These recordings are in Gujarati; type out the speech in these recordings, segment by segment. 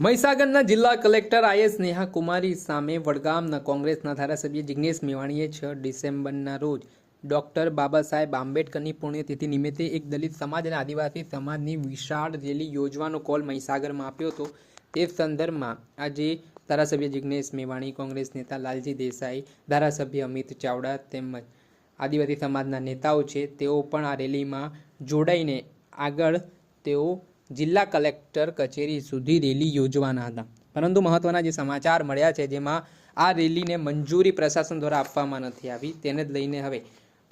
મહીસાગરના જિલ્લા કલેક્ટર આઈએસ નેહા કુમારી સામે વડગામના કોંગ્રેસના ધારાસભ્ય જિગ્નેશ મેવાણીએ છ ડિસેમ્બરના રોજ ડૉક્ટર બાબા સાહેબ આંબેડકરની પુણ્યતિથિ નિમિત્તે એક દલિત સમાજ અને આદિવાસી સમાજની વિશાળ રેલી યોજવાનો કોલ મહીસાગરમાં આપ્યો હતો. તે સંદર્ભમાં આજે ધારાસભ્ય જિગ્નેશ મેવાણી, કોંગ્રેસ નેતા લાલજી દેસાઈ, ધારાસભ્ય અમિત ચાવડા તેમજ આદિવાસી સમાજના નેતાઓ છે. તેઓ પણ આ રેલીમાં જોડાઈને આગળ તેઓ જિલ્લા કલેક્ટર કચેરી સુધી રેલી યોજવાના હતા. પરંતુ મહત્વના જે સમાચાર મળ્યા છે, જેમાં આ રેલીને મંજૂરી પ્રશાસન દ્વારા આપવામાં નથી આવી, તેને જ લઈને હવે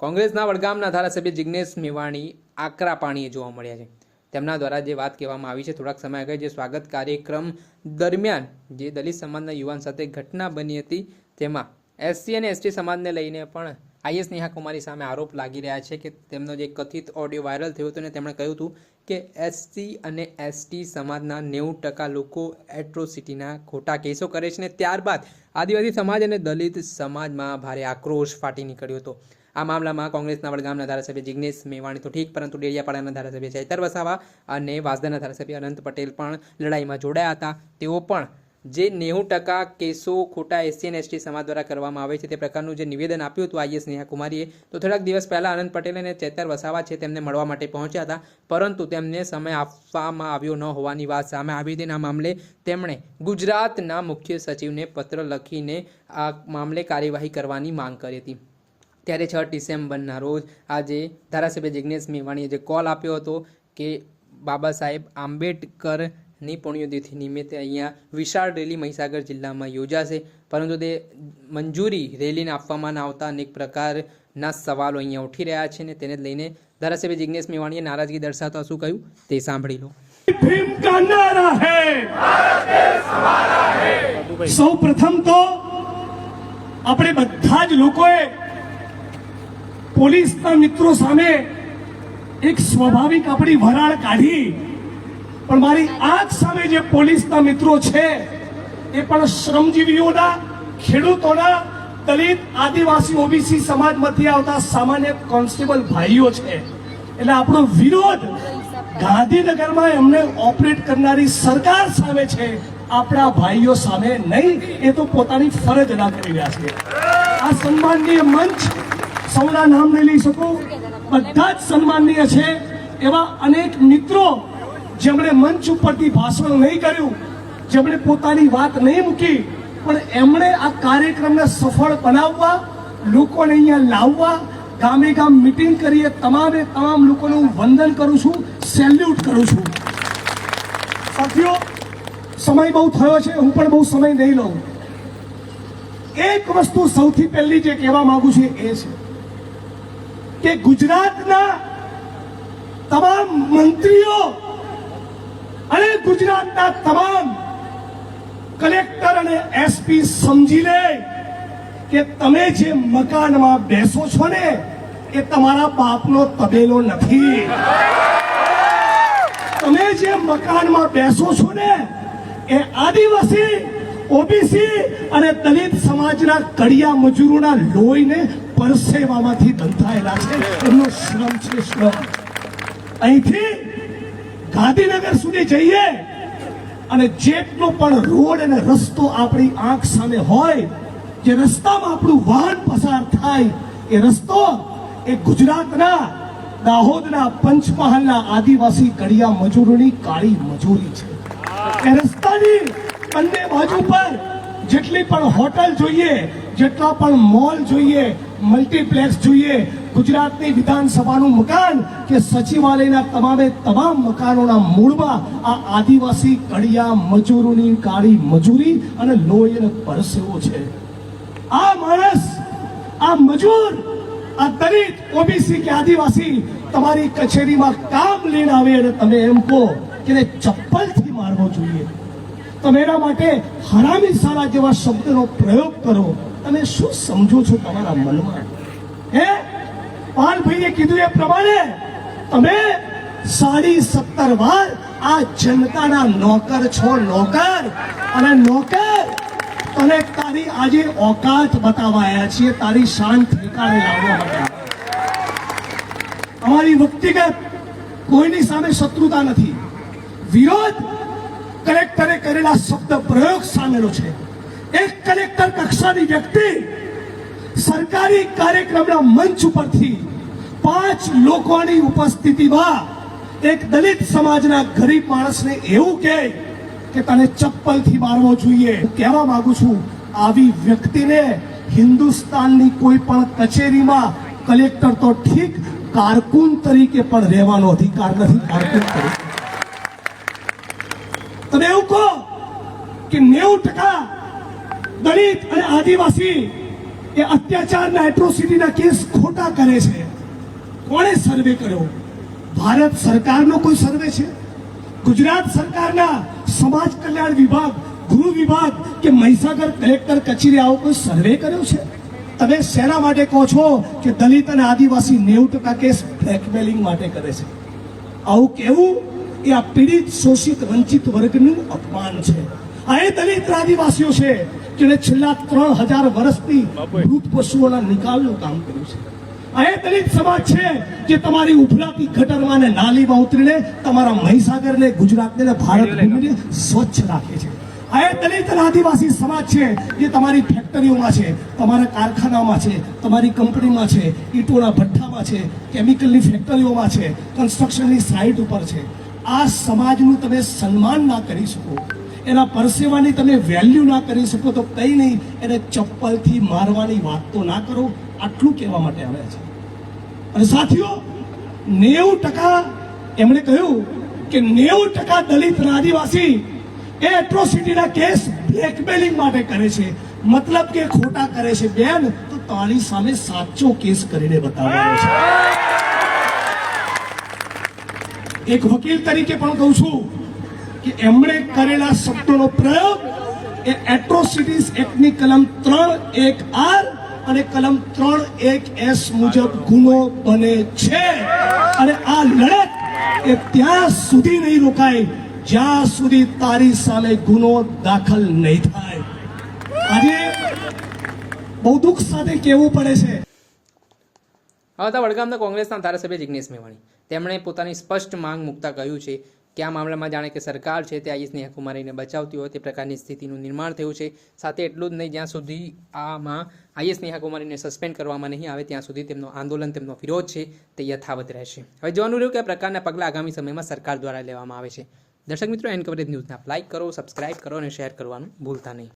કોંગ્રેસના વડગામના ધારાસભ્ય જિગ્નેશ મેવાણી આકરા પાણીએ જોવા મળ્યા છે. તેમના દ્વારા જે વાત કહેવામાં આવી છે, થોડાક સમય આગળ જે સ્વાગત કાર્યક્રમ દરમિયાન જે દલિત સમાજના યુવાન સાથે ઘટના બની હતી, તેમાં એસસી અને એસટી સમાજને લઈને પણ આઈએસ નેહા કુમારી સામે આરોપ લાગી રહ્યા છે કે તેમનો જે કથિત ઓડિયો વાયરલ થયો હતો ને તેમણે કહ્યું હતું કે એસસી અને એસટી સમાજના નેવું ટકા લોકો એટ્રોસિટીના ખોટા કેસો કરે છે ને ત્યારબાદ આદિવાસી સમાજ અને દલિત સમાજમાં ભારે આક્રોશ ફાટી નીકળ્યો હતો. આ મામલામાં કોંગ્રેસના વડગામના ધારાસભ્ય જિગ્નેશ મેવાણી તો ઠીક, પરંતુ ડેડિયાપાડાના ધારાસભ્ય ચૈતર વસાવા અને વાસદાના ધારાસભ્ય અનંત પટેલ પણ લડાઈમાં જોડાયા હતા. તેઓ પણ જે નેવું ટકા કેસો ખોટા એસસી અને એસટી સમાજ દ્વારા કરવામાં આવે છે તે પ્રકારનું જે નિવેદન આપ્યું હતું આઈએસ નેહા કુમારીએ, તો થોડાક દિવસ પહેલાં આનંદ પટેલ અને ચેતર વસાવા છે તેમને મળવા માટે પહોંચ્યા હતા, પરંતુ તેમને સમય આપવામાં આવ્યો ન હોવાની વાત સામે આવી હતી. આ મામલે તેમણે ગુજરાતના મુખ્ય સચિવને પત્ર લખીને આ મામલે કાર્યવાહી કરવાની માંગ કરી હતી. ત્યારે છ ડિસેમ્બરના રોજ આજે ધારાસભ્ય જિગ્નેશ મેવાણીએ જે કોલ આપ્યો હતો કે બાબા સાહેબ ની પુણ્યતિથિ નિમિત્તે અહીંયા વિશાળ રેલી મહીસાગર જિલ્લામાં યોજાશે. પરંતુ તે મંજૂરી રેલીને આપવામાં ન આવતા અનેક પ્રકારના સવાલો અહીંયા ઉઠી રહ્યા છે ને તેને લઈને ધારાસભ્ય જિજ્ઞેશ મેવાણીએ નારાજગી દર્શાવતા શું કહ્યું તે સાંભળી લો. ભીમ કા નારા હૈ? સૌ પ્રથમ તો આપણે બધા જ લોકોએ પોલીસના મિત્રો સામે એક સ્વાભાવિક આપણી વરાળ કાઢી પણ મારી આંખ સામે જે પોલીસના મિત્રો છે, એ પણ શ્રમજીવીઓના, ખેડૂતોના, દલિત, આદિવાસી, ઓબીસી સમાજમાંથી આવતા સામાન્ય કોન્સ્ટેબલ ભાઈઓ છે. એટલે આપણો વિરોધ ગાંધીનગરમાં એમને ઓપરેટ કરનારી સરકાર સામે છે, આપણા ભાઈઓ સામે નહીં, એ તો પોતાની ફરજ અદા કરી રહ્યા છે. આ સન્માનનીય મંચ સૌના નામ નહીં લઈ શકું. બધા જ સન્માનનીય છે. એવા અનેક મિત્રો જેમણે મંચ ઉપરથી ભાષણ નહીં કર્યું, જેમણે પોતાની વાત નહીં મૂકી, પણ એમણે આ કાર્યક્રમને સફળ બનાવવા, લોકોને અહીંયા લાવવા, ગામે ગામ મિટિંગ કરીએ, તમામે તમામ લોકોનું હું વંદન કરું છું સેલ્યુટ કરું છું. સાથીઓ, સમય બહુ થયો છે, હું પણ બહુ સમય નહીં લઉં. એક વસ્તુ સૌથી પહેલી જે કહેવા માંગુ છું એ છે કે ગુજરાતના તમામ મંત્રીઓ ગુજરાતના તમામ કલેક્ટર અને એસપી સમજી લે કે તમે જે મકાનમાં બેસો છો ને, એ તમારા બાપનો તબેલો નથી. તમે જે મકાનમાં બેસો છો ને, એ આદિવાસી ઓબીસી અને દલિત સમાજના કડિયા મજૂરોના લોહીને પરસેવામાંથી બંધાયેલા છે. એમનો શ્રમ છે શ્રમ. અહીંથી ગાંધીનગર સુધી જઈએ અને જેટલો પણ રોડ અને રસ્તો આપણી આંખ સામે હોય, જે રસ્તામાં આપણું વાહન પસાર થાય, એ રસ્તો એ ગુજરાતના દાહોદના પંચમહાલના આદિવાસી કડિયા મજૂરોની કાળી મજૂરી છે. એ રસ્તાની બંને બાજુ પર જેટલી પણ હોટલ જોઈએ, જેટલા પણ મોલ જોઈએ, મલ્ટીપ્લેક્સ જોઈએ ગુજરાતની વિધાનસભાનું મકાન કે સચિવાલયના તમામે તમામ મકાનોના મૂળમાં આ આદિવાસી કડિયા મજૂરોની કાળી મજૂરી અને લોહી અને પરસેવો છે. આ માણસ, આ મજૂર, આ દલિત, ઓબીસી કે આદિવાસી તમારી કચેરીમાં કામ લઈને આવે અને તમે એમ કહો કે ચપ્પલથી મારવો જોઈએ. તમે એના માટે હરામી સારા જેવા શબ્દનો પ્રયોગ કરો. તમે શું સમજો છો તમારા મનમાં? હે? પાલભાઈએ કીધું એ પ્રમાણે તમે સાડી સત્તર વાર આ જનતાના નોકર છો, નોકર. અને નોકર, તને તારી આજે ઓકાત બતાવાયા છીએ, તારી શાન ઠેકાણે લાવવા માટે. અમારી વ્યક્તિગત કોઈની સામે શત્રુતા નથી. વિરોધ કલેક્ટરે કરેલા શબ્દ પ્રયોગ સામેલો છે. એક કલેક્ટર કક્ષાની વ્યક્તિ સરકારી કાર્યક્રમના મંચ ઉપરથી પાંચ લોકોની ઉપસ્થિતિમાં એક દલિત સમાજના ગરીબ માણસને એવું કહે કે તને ચપ્પલથી મારવો જોઈએ. કહેવા માંગુ છું, આવી વ્યક્તિને હિન્દુસ્તાનની કોઈ પણ કચેરીમાં કલેક્ટર તો ઠીક કારકુન તરીકે પણ રહેવાનો અધિકાર નથી. કારકુન તરીકે. તમે એવું કહો કે નેવું ટકા દલિત અને આદિવાસી એ અત્યાચારના એટ્રોસિટીના કેસ ખોટા કરે છે. કોણે સર્વે કર્યો? ભારત સરકારનો કોઈ સર્વે છે? ગુજરાત સરકારના સમાજ કલ્યાણ વિભાગ, ગૃહ વિભાગ કે મહીસાગર કલેક્ટર કચેરી આવો કોઈ સર્વે કર્યો છે? તમે શેના માટે કહો છો કે દલિત અને આદિવાસી નેવું ટકા કેસ બ્લેકમેલિંગ માટે કરે છે? આવું કેવું? એ આ પીડિત, શોષિત, વંચિત વર્ગનું અપમાન છે. આ એ દલિત, આદિવાસીઓ છે જેણે છેલ્લા ત્રણ હજાર વર્ષથી મૃત પશુઓના નિકાલનું કામ કર્યું છે. આ એ દલિત સમાજ છે જે તમારી ઉભરાતી ગટરમાં અને નાલીમાં ઉતરીને તમારા મહીસાગરને ગુજરાતને ભારત ભૂમિને સ્વચ્છ રાખે છે. આ એ દલિત અને આદિવાસી સમાજ છે જે તમારી ફેક્ટરીઓમાં છે તમારા કારખાનામાં છે તમારી કંપનીમાં છે ઈંટોના ભઠ્ઠામાં છે કેમિકલની ફેક્ટરીઓમાં છે કન્સ્ટ્રક્શનની સાઇટ ઉપર છે. આ સમાજનું તમે સન્માન ના કરી શકો. એના પરસેવાની તમે વેલ્યુ ના કરી શકો તો કંઈ નહીં, એને ચપ્પલથી મારવાની વાત તો ના કરો, આટલું કહેવા માટે આવ્યા છે. અને સાથીઓ, નેવું ટકા એમણે કહ્યું કે નેવું ટકા દલિત આદિવાસી એ એટ્રોસિટીના કેસ બ્લેકમેલિંગ માટે કરે છે. મતલબ કે ખોટા કરે છે. બેન, તો તારી સામે સાચો કેસ કરીને બતાવવાનો છે. એક વકીલ તરીકે પણ કહું છું કે એમણે કરેલા શબ્દોનો પ્રયોગ એ એટ્રોસિટીઝ એક્ટની કલમ ત્રણ એક આર અને કલમ ત્રણ એક એસ મુજબ ગુનો બને છે. અને આ લડત એ ત્યાં સુધી નહીં રોકાય. જ્યાં સુધી તારી સામે ગુનો દાખલ નહીં થાય. આજે બહુ દુઃખ સાથે કહેવું પડે છે. હવે વડગામના કોંગ્રેસના ધારાસભ્ય જિજ્ઞેશ મેવાણી. તેમણે પોતાની સ્પષ્ટ માંગ મૂકતા કહ્યું છે કે આ મામલામાં જાણે કે સરકાર છે તે આઈએસની હકુમારીને કુમારીને બચાવતી હોય તે પ્રકારની સ્થિતિનું નિર્માણ થયું છે. સાથે એટલું જ નહીં, જ્યાં સુધી આમાં આઈએસ નેહા કુમારીને સસ્પેન્ડ કરવામાં નહીં આવે, ત્યાં સુધી તેમનો આંદોલન, તેમનો વિરોધ છે તે યથાવત રહેશે. હવે જોવાનું રહ્યું કે આ પ્રકારના પગલાં આગામી સમયમાં સરકાર દ્વારા લેવામાં આવે છે. દર્શક મિત્રો, એન કવરેજ ન્યૂઝને લાઇક કરો, સબસ્ક્રાઇબ કરો અને શેર કરવાનું ભૂલતા નહીં.